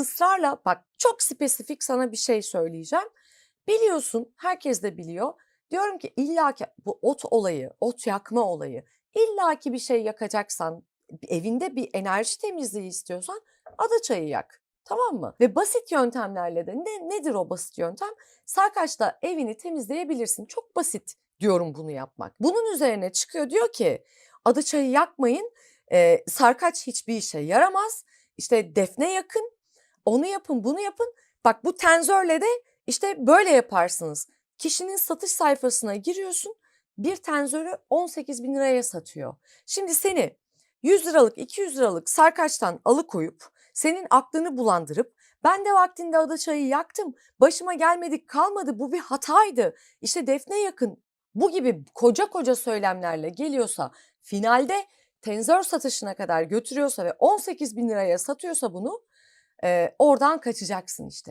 ısrarla bak çok spesifik sana bir şey söyleyeceğim. Biliyorsun herkes de biliyor. Diyorum ki illaki bu ot olayı, ot yakma olayı illaki bir şey yakacaksan evinde bir enerji temizliği istiyorsan ada çayı yak. Tamam mı? Ve basit yöntemlerle de ne, nedir o basit yöntem? Sarkaç'ta evini temizleyebilirsin. Çok basit diyorum bunu yapmak. Bunun üzerine çıkıyor diyor ki ada çayı yakmayın. E, sarkaç hiçbir işe yaramaz. İşte defne yakın. Onu yapın bunu yapın. Bak bu tenzörle de işte böyle yaparsınız. Kişinin satış sayfasına giriyorsun. Bir tenzörü 18 bin liraya satıyor. Şimdi seni 100 liralık 200 liralık sarkaçtan alıkoyup senin aklını bulandırıp ben de vaktinde ada çayı yaktım. Başıma gelmedik kalmadı bu bir hataydı. İşte defne yakın bu gibi koca koca söylemlerle geliyorsa finalde tenzör satışına kadar götürüyorsa ve 18 bin liraya satıyorsa bunu oradan kaçacaksın işte.